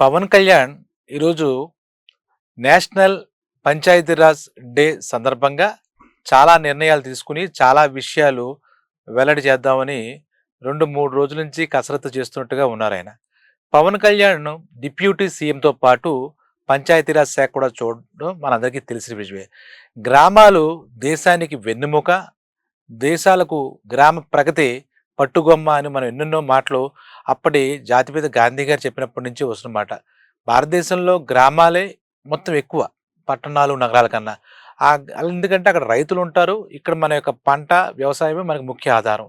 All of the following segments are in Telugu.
పవన్ కళ్యాణ్ ఈరోజు నేషనల్ పంచాయతీరాజ్ డే సందర్భంగా చాలా నిర్ణయాలు తీసుకుని చాలా విషయాలు వెల్లడి చేద్దామని రెండు మూడు రోజుల నుంచి కసరత్తు చేస్తున్నట్టుగా ఉన్నారు ఆయన. పవన్ కళ్యాణ్ డిప్యూటీ సీఎంతో పాటు పంచాయతీరాజ్ శాఖ కూడా చూడడం మనందరికీ తెలిసిన విషయమే. గ్రామాలు దేశానికి వెన్నెముక దేశాలకు గ్రామ ప్రగతి పట్టుగొమ్మ అని మనం ఎన్నెన్నో మాటలు అప్పటి జాతిపిత గాంధీ గారు చెప్పినప్పటి నుంచి వస్తున్నమాట. భారతదేశంలో గ్రామాలే మొత్తం ఎక్కువ పట్టణాలు నగరాల కన్నా. ఎందుకంటే అక్కడ రైతులు ఉంటారు. ఇక్కడ మన యొక్క పంట వ్యవసాయమే మనకు ముఖ్య ఆధారం.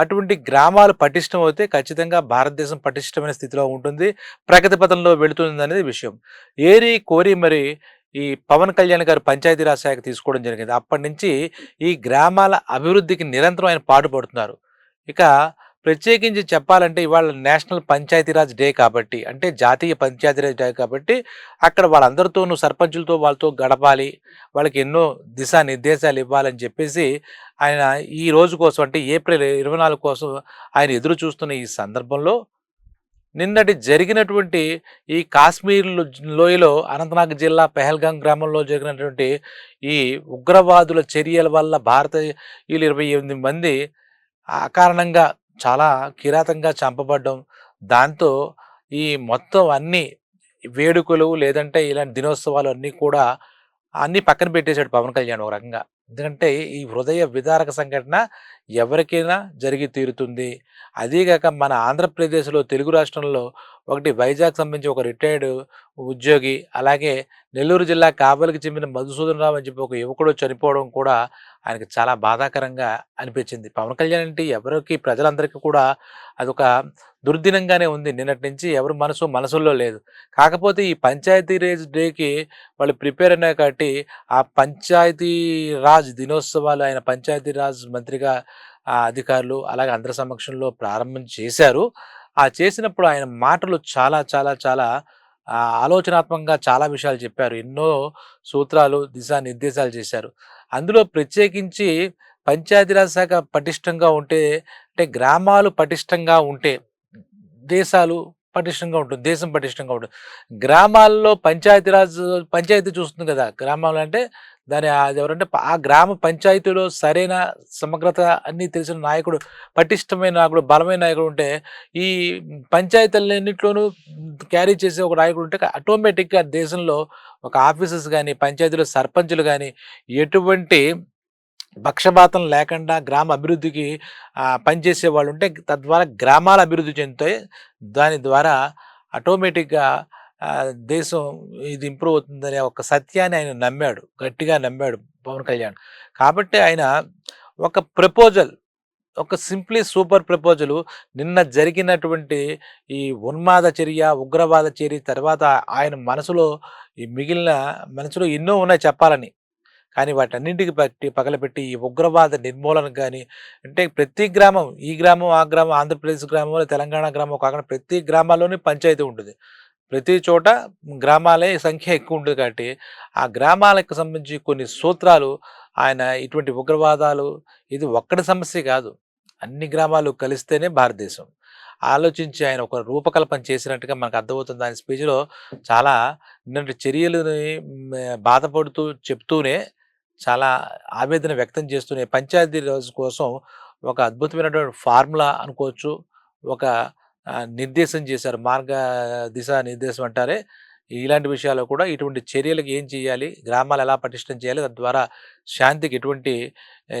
అటువంటి గ్రామాలు పటిష్టం అయితే ఖచ్చితంగా భారతదేశం పటిష్టమైన స్థితిలో ఉంటుంది. ప్రగతి పథంలో వెళుతుంది అనేది విషయం. ఏరి కోరి మరి ఈ పవన్ కళ్యాణ్ గారు పంచాయతీరాజ్ శాఖ తీసుకోవడం జరిగింది. అప్పటి నుంచి ఈ గ్రామాల అభివృద్ధికి నిరంతరం ఆయన పాటుపడుతున్నారు. ఇక ప్రత్యేకించి చెప్పాలంటే ఇవాళ నేషనల్ పంచాయతీరాజ్ డే కాబట్టి అంటే జాతీయ పంచాయతీరాజ్ డే కాబట్టి అక్కడ వాళ్ళందరితోనూ సర్పంచులతో వాళ్ళతో గడపాలి వాళ్ళకి ఎన్నో దిశానిర్దేశాలు ఇవ్వాలని చెప్పేసి ఆయన ఈ రోజు కోసం అంటే ఏప్రిల్ ఇరవై నాలుగు కోసం ఆయన ఎదురు చూస్తున్న ఈ సందర్భంలో నిన్నటి జరిగినటువంటి ఈ కాశ్మీర్ లోయలో అనంతనాగ్ జిల్లా పెహల్గాం గ్రామంలో జరిగినటువంటి ఈ ఉగ్రవాదుల చర్యల వల్ల భారత ఇరవై ఎనిమిది మంది అకారణంగా చాలా కిరాతంగా చంపబడ్డం. దాంతో ఈ మొత్తం అన్ని వేడుకలు లేదంటే ఇలాంటి దినోత్సవాలు అన్నీ కూడా అన్నీ పక్కన పెట్టేశాడు పవన్ కళ్యాణ్ ఒక రకంగా. ఎందుకంటే ఈ హృదయ విదారక సంఘటన ఎవరికైనా జరిగి తీరుతుంది. అదీగాక మన ఆంధ్రప్రదేశ్లో తెలుగు రాష్ట్రంలో ఒకటి వైజాగ్ సంబంధించి ఒక రిటైర్డ్ ఉద్యోగి అలాగే నెల్లూరు జిల్లా కావలికి చెందిన మధుసూదన్ రావు అని చెప్పి ఒక యువకుడు చనిపోవడం కూడా ఆయనకు చాలా బాధాకరంగా అనిపించింది. పవన్ కళ్యాణ్ అంటే ఎవరికి ప్రజలందరికీ కూడా అదొక దుర్దినంగానే ఉంది. నిన్నటి నుంచి ఎవరు మనసు మనసుల్లో లేదు. కాకపోతే ఈ పంచాయతీ రేజ్ డేకి వాళ్ళు ప్రిపేర్ అయినా కాబట్టి ఆ పంచాయతీ రాజ్ దినోత్సవాలు ఆయన పంచాయతీ రాజ్ మంత్రిగా ఆ అధికారులు అలాగే అందరి సమక్షంలో ప్రారంభం చేశారు. ఆ చేసినప్పుడు ఆయన మాటలు చాలా చాలా చాలా ఆలోచనాత్మకంగా చాలా విషయాలు చెప్పారు. ఎన్నో సూత్రాలు దిశానిర్దేశాలు చేశారు. అందులో ప్రత్యేకించి పంచాయతీరాజ్ శాఖ పటిష్టంగా ఉంటే అంటే గ్రామాలు పటిష్టంగా ఉంటే దేశాలు పటిష్టంగా ఉంటుంది దేశం పటిష్టంగా ఉంటుంది. గ్రామాల్లో పంచాయతీరాజ్ పంచాయతీ చూస్తుంది కదా గ్రామాలు అంటే దాని ఎవరంటే ఆ గ్రామ పంచాయతీలో సరైన సమగ్రత అన్ని తెలిసిన నాయకుడు పటిష్టమైన నాయకుడు బలమైన నాయకుడు ఉంటే ఈ పంచాయతీలన్నింటిలోనూ క్యారీ చేసే ఒక నాయకుడు ఉంటే ఆటోమేటిక్గా దేశంలో ఒక ఆఫీసెస్ కానీ పంచాయతీలో సర్పంచులు కానీ ఎటువంటి పక్షపాతం లేకుండా గ్రామ అభివృద్ధికి పనిచేసే వాళ్ళు ఉంటే తద్వారా గ్రామాల అభివృద్ధి చెందుతాయి. దాని ద్వారా ఆటోమేటిక్గా దేశం ఇది ఇంప్రూవ్ అవుతుందనే ఒక సత్యాన్ని ఆయన నమ్మాడు. గట్టిగా నమ్మాడు పవన్ కళ్యాణ్. కాబట్టి ఆయన ఒక ప్రపోజల్ ఒక సింప్లీ సూపర్ ప్రపోజలు నిన్న జరిగినటువంటి ఈ ఉన్మాద చర్య ఉగ్రవాద చర్య తర్వాత ఆయన మనసులో ఈ మిగిలిన మనసులో ఎన్నో ఉన్నాయి చెప్పాలని. కానీ వాటన్నింటికి పట్టి పగలపెట్టి ఈ ఉగ్రవాద నిర్మూలన కానీ అంటే ప్రతి గ్రామం ఈ గ్రామం ఆ గ్రామం ఆంధ్రప్రదేశ్ గ్రామం తెలంగాణ గ్రామం కాకుండా ప్రతి గ్రామాల్లోనే పంచాయతీ ఉంటుంది. ప్రతి చోట గ్రామాలే సంఖ్య ఎక్కువ ఉంటుంది కాబట్టి ఆ గ్రామాలకు సంబంధించి కొన్ని సూత్రాలు ఆయన ఇటువంటి ఉగ్రవాదాలు ఇది ఒక్కడి సమస్య కాదు. అన్ని గ్రామాలు కలిస్తేనే భారతదేశం. ఆలోచించి ఆయన ఒక రూపకల్పన చేసినట్టుగా మనకు అర్థమవుతుంది. ఆయన స్పీచ్లో చాలా ఇలాంటి చర్యలని బాధపడుతూ చెప్తూనే చాలా ఆవేదన వ్యక్తం చేస్తూనే పంచాయతీ రోజు కోసం ఒక అద్భుతమైనటువంటి ఫార్ములా అనుకోవచ్చు. ఒక నిర్దేశం చేశారు. మార్గ దిశ నిర్దేశం అంటారే. ఇలాంటి విషయాల్లో కూడా ఇటువంటి చర్యలకు ఏం చేయాలి? గ్రామాలు ఎలా పటిష్టం చేయాలి? తద్వారా శాంతికి ఎటువంటి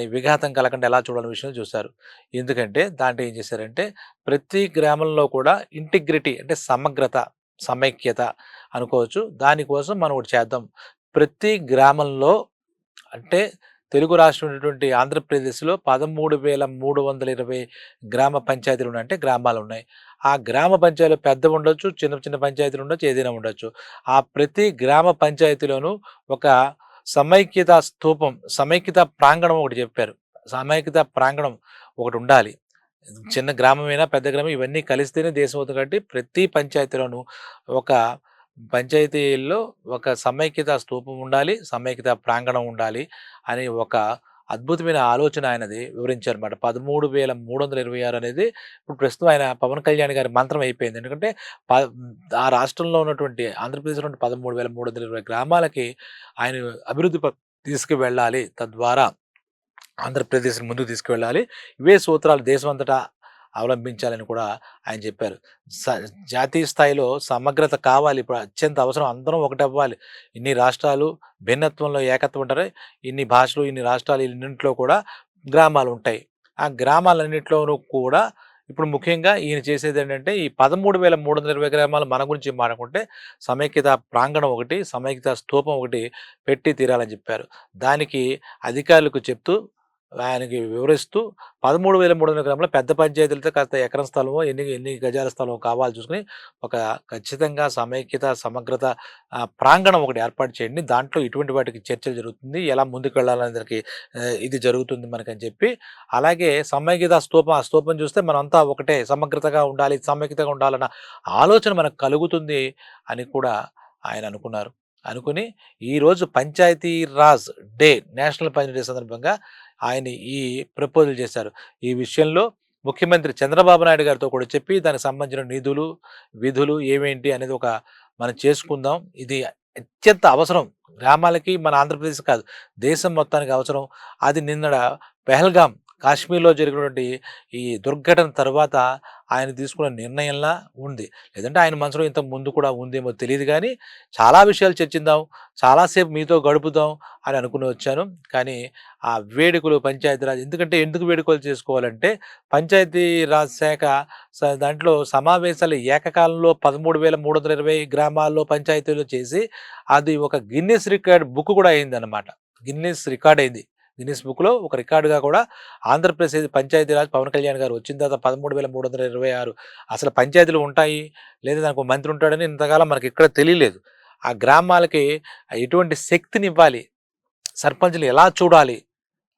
విఘాతం కలగకుండా ఎలా చూడాలని విషయం చూశారు. ఎందుకంటే దాంట్లో ఏం చేశారంటే ప్రతి గ్రామంలో కూడా ఇంటిగ్రిటీ అంటే సమగ్రత సమైక్యత అనుకోవచ్చు. దానికోసం మనం ఒకటి చేద్దాం. ప్రతి గ్రామంలో అంటే తెలుగు రాష్ట్రం ఉన్నటువంటి ఆంధ్రప్రదేశ్లో పదమూడు వేల మూడు వందల ఇరవై గ్రామ పంచాయతీలు అంటే గ్రామాలు ఉన్నాయి ఆ గ్రామ పంచాయతీలు పెద్ద ఉండొచ్చు చిన్న చిన్న పంచాయతీలు ఉండొచ్చు ఏదైనా ఉండొచ్చు. ఆ ప్రతి గ్రామ పంచాయతీలోనూ ఒక సమైక్యత స్తూపం సమైక్యత ప్రాంగణం ఒకటి చెప్పారు. సమైక్యత ప్రాంగణం ఒకటి ఉండాలి. చిన్న గ్రామమైనా పెద్ద గ్రామం ఇవన్నీ కలిస్తేనే దేశం అవుతుంది కాబట్టి ప్రతి పంచాయతీలోనూ ఒక పంచాయతీల్లో ఒక సమైక్యత స్తూపం ఉండాలి సమైక్యత ప్రాంగణం ఉండాలి అని ఒక అద్భుతమైన ఆలోచన ఆయనది వివరించారు మాట పదమూడు వేల మూడు వందల ఇరవై ఆరు అనేది ఇప్పుడు ప్రస్తుతం ఆయన పవన్ కళ్యాణ్ గారి మంత్రం అయిపోయింది. ఎందుకంటే ప ఆ రాష్ట్రంలో ఉన్నటువంటి ఆంధ్రప్రదేశ్‌లో ఉన్న 13,320 గ్రామాలకి ఆయన అభివృద్ధి తీసుకువెళ్ళాలి. తద్వారా ఆంధ్రప్రదేశ్‌ని ముందుకు తీసుకువెళ్ళాలి. ఇవే సూత్రాలు దేశమంతటా అవలంబించాలని కూడా ఆయన చెప్పారు. జాతీయ స్థాయిలో సమగ్రత కావాలి. ఇప్పుడు అత్యంత అవసరం. అందరం ఒకటవ్వాలి. ఇన్ని రాష్ట్రాలు భిన్నత్వంలో ఏకత్వం ఉంటారు. ఇన్ని భాషలు, ఇన్ని రాష్ట్రాలు ఇన్నింటిలో కూడా గ్రామాలు ఉంటాయి ఆ గ్రామాలన్నింటిలోనూ కూడా ఇప్పుడు ముఖ్యంగా ఈయన చేసేది ఏంటంటే ఈ 13,320 గ్రామాలు మన గురించి మాట్లాడుకుంటే సమైక్యత ప్రాంగణం ఒకటి, సమైక్యత స్తూపం ఒకటి పెట్టి తీరాలని చెప్పారు. దానికి అధికారులకు చెప్తూ ఆయనకి వివరిస్తూ 13,300 గ్రాముల పెద్ద పంచాయతీలతో కాస్త ఎకరం స్థలమో, ఎన్ని ఎన్ని గజాల స్థలం కావాలి చూసుకుని ఒక ఖచ్చితంగా సమైక్యత, సమగ్రత ప్రాంగణం ఒకటి ఏర్పాటు చేయండి. దాంట్లో ఇటువంటి వాటికి చర్చలు జరుగుతుంది. ఎలా ముందుకు వెళ్ళాలనేదానికి ఇది జరుగుతుంది మనకని చెప్పి, అలాగే సమైక్యత స్తూపం, ఆ స్తూపం చూస్తే మనమంతా ఒకటే సమగ్రతగా ఉండాలి, సమైక్యతగా ఉండాలన్న ఆలోచన మనకు కలుగుతుంది అని కూడా ఆయన అనుకున్నారు. అనుకుని ఈరోజు Panchayati Raj day national Panchayati day సందర్భంగా ఆయన ఈ ప్రపోజల్ చేశారు. ఈ విషయంలో ముఖ్యమంత్రి చంద్రబాబు నాయుడు గారితో కూడా చెప్పి దానికి సంబంధించిన నిధులు, విధులు ఏమేంటి అనేది ఒక మనం చేసుకుందాం. ఇది అత్యంత అవసరం. గ్రామాలకి మన ఆంధ్రప్రదేశ్ కాదు దేశం మొత్తానికి అవసరం. అది నిన్నడ పెహల్గాం కాశ్మీర్‌లో జరిగినటువంటి ఈ దుర్ఘటన తర్వాత ఆయన తీసుకున్న నిర్ణయంలా ఉంది. లేదంటే ఆయన మనసులో ఇంత ముందు కూడా ఉందేమో తెలియదు కానీ చాలా విషయాలు చర్చిద్దాం, చాలాసేపు మీతో గడుపుదాం అని అనుకుని వచ్చాను. కానీ ఆ వేడుకలు పంచాయతీరాజ్ ఎందుకంటే ఎందుకు వేడుకలు చేసుకోవాలంటే పంచాయతీరాజ్ శాఖ దాంట్లో సమావేశాలు ఏకకాలంలో 13,320 గ్రామాల్లో పంచాయతీలు చేసి అది ఒక గిన్నెస్ రికార్డ్ బుక్ కూడా అయిందన్నమాట గిన్నెస్ రికార్డ్ అయింది. గిన్నిస్ బుక్‌లో ఒక రికార్డుగా కూడా ఆంధ్రప్రదేశ్ పంచాయతీరాజ్ పవన్ కళ్యాణ్ గారు వచ్చిన తర్వాత 13,326 అసలు పంచాయతీలు ఉంటాయి. లేదా దానికి మంత్రి ఉంటాడని ఇంతకాలం మనకి ఇక్కడ తెలియలేదు. ఆ గ్రామాలకి ఎటువంటి శక్తినివ్వాలి, సర్పంచ్‌లు ఎలా చూడాలి,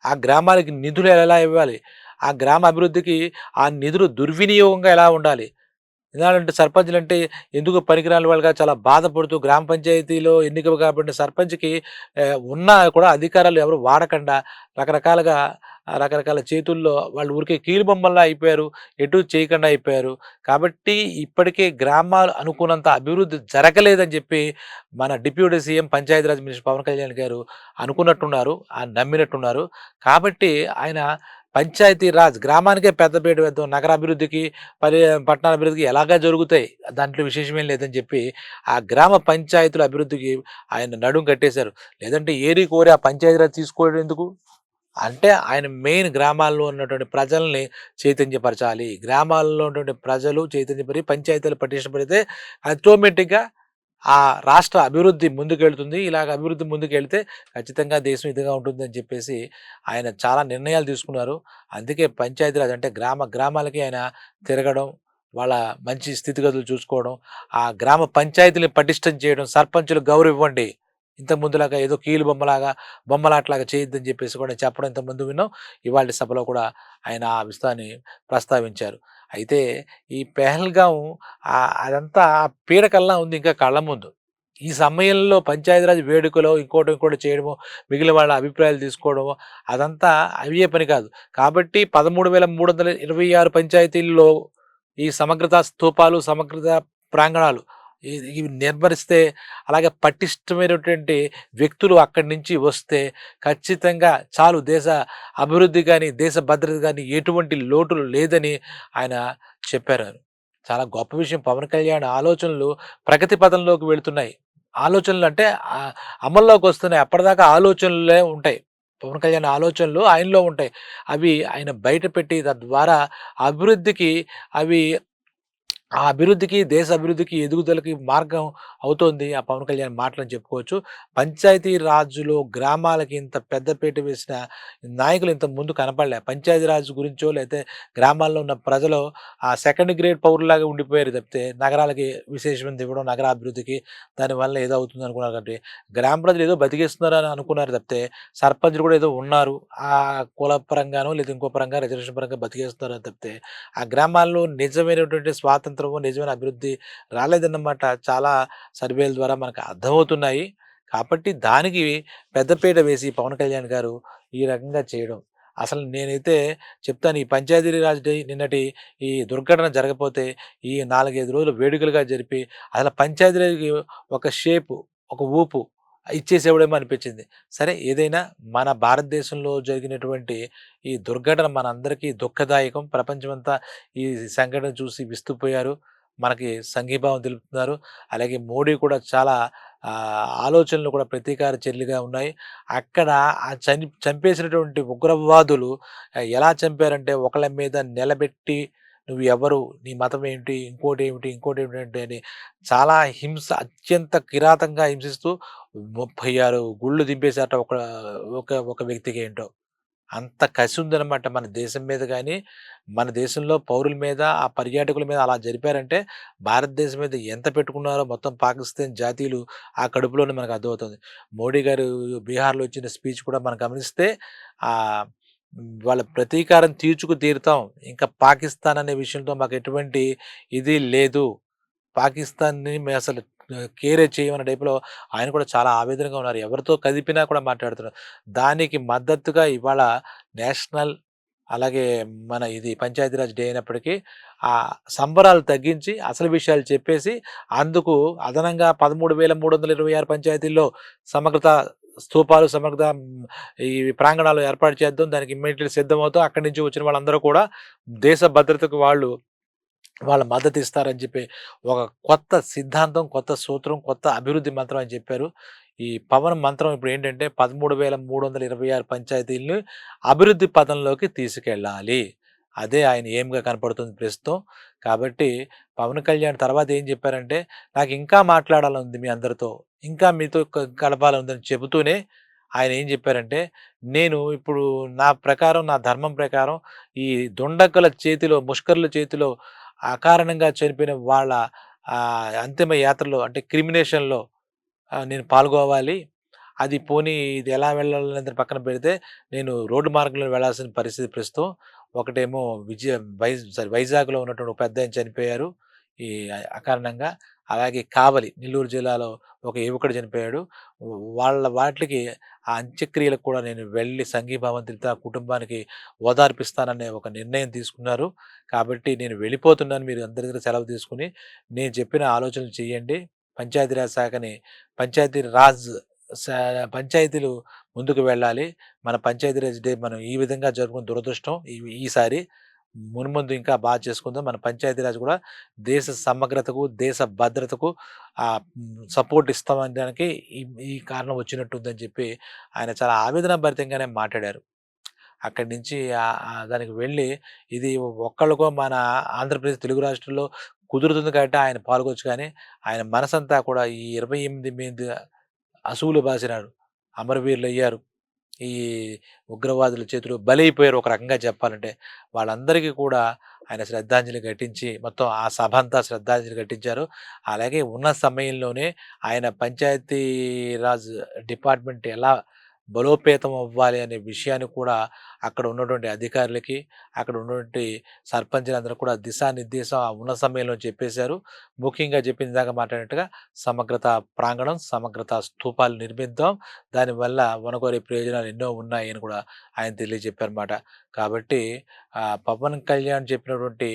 ఆ గ్రామాలకి నిధులు ఎలా ఇవ్వాలి, ఆ గ్రామ అభివృద్ధికి ఆ నిధులు దుర్వినియోగంగా ఎలా ఉండాలి. ఎందుకంటే సర్పంచ్‌లంటే ఎందుకు పనికిరాని వాళ్ళుగా చాలా బాధపడుతూ గ్రామ పంచాయతీలో ఎన్నిక కాబట్టి సర్పంచ్‌కి ఉన్నా కూడా అధికారాలు ఎవరు వాడకుండా రకరకాలుగా రకరకాల చేతుల్లో వాళ్ళు ఊరికే కీలుబొమ్మల్లా అయిపోయారు. ఎటూ చేయకుండా అయిపోయారు. కాబట్టి ఇప్పటికే గ్రామాలు అనుకున్నంత అభివృద్ధి జరగలేదని చెప్పి మన deputy CM Panchayati Raj minister Pawan Kalyan garu అనుకున్నట్టున్నారు. ఆహ్, నమ్మినట్టున్నారు. కాబట్టి ఆయన పంచాయతీరాజ్ గ్రామానికే పెద్దపీట వేద్దాం. నగరాభివృద్ధికి, పరి పట్టణాల అభివృద్ధికి ఎలాగా జరుగుతాయి. దాంట్లో విశేషమేం లేదని చెప్పి ఆ గ్రామ పంచాయతీల అభివృద్ధికి ఆయన నడుం కట్టేశారు. లేదంటే ఏరి కోరి ఆ పంచాయతీరాజ్ తీసుకోవడం ఎందుకు? అంటే ఆయన మెయిన్ గ్రామాల్లో ఉన్నటువంటి ప్రజల్ని చైతన్యపరచాలి. గ్రామాల్లో ఉన్నటువంటి ప్రజలు చైతన్యపరి పంచాయతీలు పటిష్టపడితే ఆటోమేటిక్‌గా ఆ రాష్ట్ర అభివృద్ధి ముందుకెళ్తుంది. ఇలాగ అభివృద్ధి ముందుకెళ్తే ఖచ్చితంగా దేశం ఇదిగా ఉంటుందని చెప్పేసి ఆయన చాలా నిర్ణయాలు తీసుకున్నారు. అందుకే పంచాయతీరాజ్ అంటే గ్రామ గ్రామాలకి ఆయన తిరగడం, వాళ్ళ మంచి స్థితిగతులు చూసుకోవడం, ఆ గ్రామ పంచాయతీని పటిష్టం చేయడం, సర్పంచులు గౌరవివ్వండి ఇవ్వండి. ముందులాగా ఏదో కీలు బొమ్మలాగా, బొమ్మలాట్లాగా చేయొద్దని చెప్పేసి కూడా చెప్పడం ఇంతకుముందు విన్నాం. ఇవాళ సభలో కూడా ఆయన ఆ విషయాన్ని ప్రస్తావించారు. అయితే ఈ పెహల్గాం అదంతా ఆ పీడకల్లా ఉంది ఇంకా కళ్ళ ముందు. ఈ సమయంలో పంచాయతీరాజ్ వేడుకలో ఇంకోటి, ఇంకోటి చేయడము, మిగిలిన వాళ్ళ అభిప్రాయాలు తీసుకోవడము అదంతా అయ్యే పని కాదు. కాబట్టి 13,326 పంచాయతీల్లో ఈ సమగ్రత స్థూపాలు సమగ్రత ప్రాంగణాలు ఇవి నిర్భరిస్తే అలాగే పటిష్టమైనటువంటి వ్యక్తులు అక్కడి నుంచి వస్తే ఖచ్చితంగా చాలు దేశ అభివృద్ధి కానీ దేశ భద్రత కానీ ఎటువంటి లోటులు లేదని ఆయన చెప్పారు. చాలా గొప్ప విషయం పవన్ కళ్యాణ్ ఆలోచనలు ప్రగతి పథంలోకి వెళుతున్నాయి ఆలోచనలు అంటే అమల్లోకి వస్తున్నాయి. అప్పటిదాకా ఆలోచనలే ఉంటాయి. పవన్ కళ్యాణ్ ఆలోచనలు ఆయనలో ఉంటాయి. అవి ఆయన బయటపెట్టి తద్వారా అభివృద్ధికి అవి ఆ అభివృద్ధికి, దేశ అభివృద్ధికి, ఎదుగుదలకి మార్గం అవుతోంది. ఆ పవన్ కళ్యాణ్ మాటలను చెప్పుకోవచ్చు. పంచాయతీ రాజులో గ్రామాలకి ఇంత పెద్దపీట వేసిన నాయకులు ఇంతకు ముందు కనపడలే. పంచాయతీ రాజ్ గురించో లేతే గ్రామాల్లో ఉన్న ప్రజలు ఆ సెకండ్ గ్రేడ్ పౌరులాగా ఉండిపోయారు తప్పితే నగరాలకి విశేషమైన ఇవ్వడం, నగరాభివృద్ధికి దానివల్ల ఏదో అవుతుంది అనుకున్నారు కాబట్టి గ్రామ ప్రజలు ఏదో బతికేస్తున్నారని అనుకున్నారు తప్పితే సర్పంచులు కూడా ఏదో ఉన్నారు. ఆ కుల పరంగానో లేదా ఇంకో పరంగా రిజర్వేషన్ పరంగా బతికేస్తున్నారని తప్పితే ఆ గ్రామాల్లో నిజమైనటువంటి స్వాతంత్రము, నిజమైన అభివృద్ధి రాలేదన్నమాట చాలా సర్వేల ద్వారా మనకు అర్థమవుతున్నాయి. కాబట్టి దానికి పెద్దపీట వేసి పవన్ కళ్యాణ్ గారు ఈ రకంగా చేయడం అసలు నేనైతే చెప్తాను ఈ పంచాయతీరాజ్ డే నిన్నటి ఈ దుర్ఘటన జరగపోతే ఈ నాలుగైదు రోజులు వేడుకలుగా జరిపి అసలు పంచాయతీరాజ్కి ఒక షేపు ఒక ఊపు ఇచ్చేసేవాడేమో అనిపించింది. సరే ఏదైనా మన భారతదేశంలో జరిగినటువంటి ఈ దుర్ఘటన మనందరికీ దుఃఖదాయకం. ప్రపంచమంతా ఈ సంఘటన చూసి విస్తుపోయారు. మనకి సంఘీభావం తెలుపుతున్నారు. అలాగే మోడీ కూడా చాలా ఆలోచనలు కూడా ప్రతీకార చర్యలుగా ఉన్నాయి. అక్కడ ఆ చని చంపేసినటువంటి ఉగ్రవాదులు ఎలా చంపారంటే ఒకళ్ళ మీద నిలబెట్టి నువ్వు ఎవరు నీ మతం ఏంటి ఇంకోటి ఏమిటి ఇంకోటి ఏమిటి అని చాలా హింస అత్యంత కిరాతంగా హింసిస్తూ ముప్పై ఆరు గుళ్ళు దింపేశారట ఒక ఒక ఒక వ్యక్తికి ఏంటో. అంత కసి ఉందన్నమాట మన దేశం మీద కానీ మన దేశంలో పౌరుల మీద ఆ పర్యాటకుల మీద అలా జరిపారంటే భారతదేశం మీద ఎంత పెట్టుకున్నారో మొత్తం పాకిస్తాన్ జాతీయులు ఆ కడుపులోనే మనకు అర్థమవుతుంది. మోడీ గారు బీహార్లో వచ్చిన స్పీచ్ కూడా మనం గమనిస్తే ఆ వాళ్ళ ప్రతీకారం తీర్చుకు తీరుతాం. ఇంకా పాకిస్తాన్ అనే విషయంతో మాకు ఎటువంటి ఇది లేదు. పాకిస్తాన్ని మేము అసలు కేరే చేయమన్న టైపులో ఆయన కూడా చాలా ఆవేదనగా ఉన్నారు. ఎవరితో కదిపినా కూడా మాట్లాడుతున్నారు. దానికి మద్దతుగా ఇవాళ నేషనల్ అలాగే మన ఇది పంచాయతీరాజ్ డే అయినప్పటికీ ఆ సంబరాలు తగ్గించి అసలు విషయాలు చెప్పేసి అందుకు అదనంగా పదమూడు వేల మూడు వందల ఇరవై ఆరు పంచాయతీల్లో సమగ్రత స్తూపాలు సమగ్ర ఈ ప్రాంగణాలు ఏర్పాటు చేద్దాం దానికి ఇమ్మీడియట్లీ సిద్ధమవుతాం. అక్కడి నుంచి వచ్చిన వాళ్ళందరూ కూడా దేశ భద్రతకు వాళ్ళు వాళ్ళ మద్దతు ఇస్తారని చెప్పి ఒక కొత్త సిద్ధాంతం కొత్త సూత్రం కొత్త అభివృద్ధి మంత్రం అని చెప్పారు. ఈ పవన్ మంత్రం ఇప్పుడు ఏంటంటే పదమూడు వేల మూడు వందల ఇరవై ఆరు పంచాయతీలను అభివృద్ధి పదంలోకి తీసుకెళ్ళాలి. అదే ఆయన ఏమ్గా కనపడుతుంది ప్రస్తుతం. కాబట్టి పవన్ కళ్యాణ్ తర్వాత ఏం చెప్పారంటే నాకు ఇంకా మాట్లాడాలని ఉంది మీ అందరితో. ఇంకా మీతో క- ఉందని చెబుతూనే ఆయన ఏం చెప్పారంటే నేను ఇప్పుడు నా ప్రకారం నా ధర్మం ప్రకారం ఈ దొండకల చేతిలో ముష్కరుల చేతిలో అకారణంగా చనిపోయిన వాళ్ళ అంతిమ యాత్రలో అంటే క్రిమినేషన్లో నేను పాల్గొవాలి. అది పోనీ ఇది ఎలా వెళ్ళాలనేది పక్కన పెడితే నేను రోడ్డు మార్గంలో వెళ్ళాల్సిన పరిస్థితి ప్రస్తుతం. ఒకటేమో విజయ వైజ్ సారీ వైజాగ్లో ఉన్నటువంటి ఒక పెద్ద ఆయన చనిపోయారు. ఈ అకారణంగా అలాగే కావలి నెల్లూరు జిల్లాలో ఒక యువకుడు చనిపోయాడు. వాళ్ళ వాటికి ఆ అంత్యక్రియలకు కూడా నేను వెళ్ళి సంఘీభావం తెలిపి ఆ కుటుంబానికి ఓదార్పిస్తాననే ఒక నిర్ణయం తీసుకున్నారు. కాబట్టి నేను వెళ్ళిపోతున్నాను మీరు అందరి దగ్గర సెలవు తీసుకుని నేను చెప్పిన ఆలోచనలు చేయండి. పంచాయతీరాజ్ శాఖని పంచాయతీ రాజ్ పంచాయతీలు ముందుకు వెళ్ళాలి. మన పంచాయతీరాజ్ డే మనం ఈ విధంగా జరుపుకున్న దురదృష్టం ఈసారి మున్ముందు ఇంకా బాగా చేసుకుందాం. మన పంచాయతీరాజ్ కూడా దేశ సమగ్రతకు దేశ భద్రతకు ఆ సపోర్ట్ ఇస్తామని దానికి ఈ ఈ కారణం వచ్చినట్టుందని చెప్పి ఆయన చాలా ఆవేదన భరితంగానే మాట్లాడారు. అక్కడి నుంచి దానికి వెళ్ళి ఇది ఒక్కళ్ళకో మన ఆంధ్రప్రదేశ్ తెలుగు రాష్ట్రంలో కుదురుతుంది కాబట్టి ఆయన పాల్గొచ్చు కానీ ఆయన మనసంతా కూడా ఈ ఇరవై ఎనిమిది మీద అసువులు బాసినాడు. అమరవీరులు అయ్యారు ఈ ఉగ్రవాదుల చేతిలో బలైపోయారు ఒక రకంగా చెప్పాలంటే. వాళ్ళందరికీ కూడా ఆయన శ్రద్ధాంజలి ఘటించి మొత్తం ఆ సభ అంతా శ్రద్ధాంజలి ఘటించారు. అలాగే ఉన్న సమయంలోనే ఆయన పంచాయతీరాజ్ డిపార్ట్మెంట్ ఎలా బలోపేతం అవ్వాలి అనే విషయాన్ని కూడా అక్కడ ఉన్నటువంటి అధికారులకి అక్కడ ఉన్నటువంటి సర్పంచులందరూ కూడా దిశానిర్దేశం ఆ ఉన్న సమయంలో చెప్పేశారు. ముఖ్యంగా చెప్పింది దాకా మాట్లాడినట్టుగా సమగ్రత ప్రాంగణం సమగ్రత స్థూపాలు నిర్మిద్దాం. దానివల్ల వనకోరే ప్రయోజనాలు ఎన్నో ఉన్నాయని కూడా ఆయన తెలియజెప్పారన్నమాట. కాబట్టి పవన్ కళ్యాణ్ చెప్పినటువంటి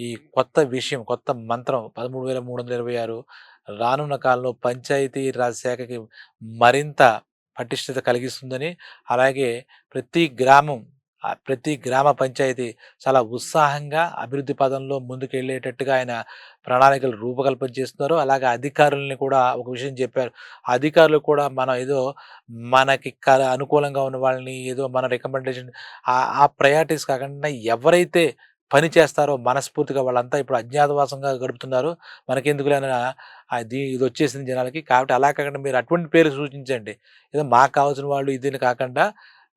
ఈ కొత్త విషయం కొత్త మంత్రం పదమూడు వేల మూడు వందల ఇరవై ఆరు రానున్న కాలంలో పంచాయతీ రాజ్ శాఖకి మరింత పటిష్టత కలిగిస్తుందని అలాగే ప్రతి గ్రామం ప్రతి గ్రామ పంచాయతీ చాలా ఉత్సాహంగా అభివృద్ధి పదంలో ముందుకెళ్ళేటట్టుగా ఆయన ప్రణాళికలు రూపకల్పన చేస్తున్నారు. అలాగే అధికారులని కూడా ఒక విషయం చెప్పారు. అధికారులు కూడా మనం ఏదో మనకి క- అనుకూలంగా ఉన్న వాళ్ళని ఏదో మన రికమెండేషన్ ఆ ప్రయారిటీస్ కాకుండా ఎవరైతే పని చేస్తారో మనస్ఫూర్తిగా వాళ్ళంతా ఇప్పుడు అజ్ఞాతవాసంగా గడుపుతున్నారు. మనకెందుకులేనా అది ఇది వచ్చేసింది జనాలకి. కాబట్టి అలా కాకుండా మీరు అటువంటి పేరు సూచించండి. ఏదో మాకు కావాల్సిన వాళ్ళు ఇదిని కాకుండా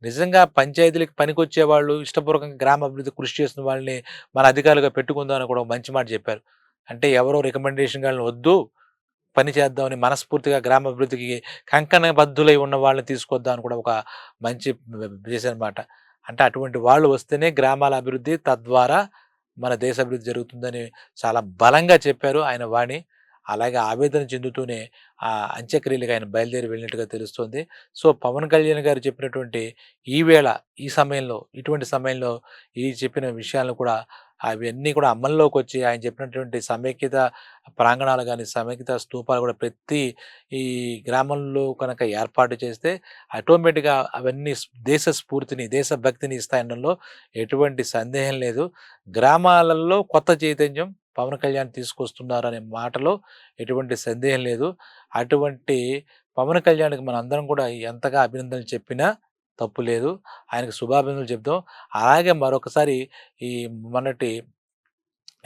నిజంగా పంచాయతీలకు పనికొచ్చే వాళ్ళు ఇష్టపూర్వకంగా గ్రామ అభివృద్ధి కృషి చేస్తున్న వాళ్ళని మన అధికారులుగా పెట్టుకుందాం అని కూడా ఒక మంచి మాట చెప్పారు. అంటే ఎవరో రికమెండేషన్ వాళ్ళని వద్దు పని చేద్దామని మనస్ఫూర్తిగా గ్రామ అభివృద్ధికి కంకణబద్ధులై ఉన్న వాళ్ళని తీసుకొద్దాం అని కూడా ఒక మంచి చేశారనమాట అంటే అటువంటి వాళ్ళు వస్తేనే గ్రామాల అభివృద్ధి తద్వారా మన దేశ అభివృద్ధి జరుగుతుందని చాలా బలంగా చెప్పారు ఆయన వాణి. అలాగే ఆవేదన చెందుతూనే ఆ అంత్యక్రియలకు ఆయన బయలుదేరి వెళ్ళినట్టుగా తెలుస్తుంది. సో పవన్ కళ్యాణ్ గారు చెప్పినటువంటి ఈ వేళ ఈ సమయంలో ఇటువంటి సమయంలో ఈ చెప్పిన విషయాలను కూడా అవన్నీ కూడా అమల్లోకి వచ్చి ఆయన చెప్పినటువంటి సమైక్యత ప్రాంగణాలు కానీ సమైక్యత స్తూపాలు కూడా ప్రతి ఈ గ్రామంలో కనుక ఏర్పాటు చేస్తే ఆటోమేటిక్గా అవన్నీ దేశ స్ఫూర్తిని దేశభక్తిని ఇస్తాయనడంలో ఎటువంటి సందేహం లేదు. గ్రామాలలో కొత్త చైతన్యం పవన్ కళ్యాణ్ తీసుకొస్తున్నారు అనే మాటలో ఎటువంటి సందేహం లేదు. అటువంటి పవన్ కళ్యాణ్కి మన అందరం కూడా ఎంతగా అభినందనలు చెప్పినా తప్పు లేదు. ఆయనకు శుభాభినందనలు చెప్దాం. అలాగే మరొకసారి ఈ మొన్నటి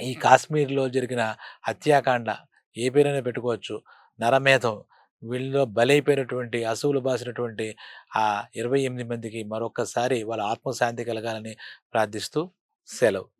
ఈ కాశ్మీర్లో జరిగిన హత్యాకాండ ఏ పేరైనా పెట్టుకోవచ్చు. నరమేధం వీళ్ళలో బలైపోయినటువంటి అసువులు బాసినటువంటి ఆ ఇరవై ఎనిమిది మందికి మరొకసారి వాళ్ళ ఆత్మశాంతి కలగాలని ప్రార్థిస్తూ సెలవు.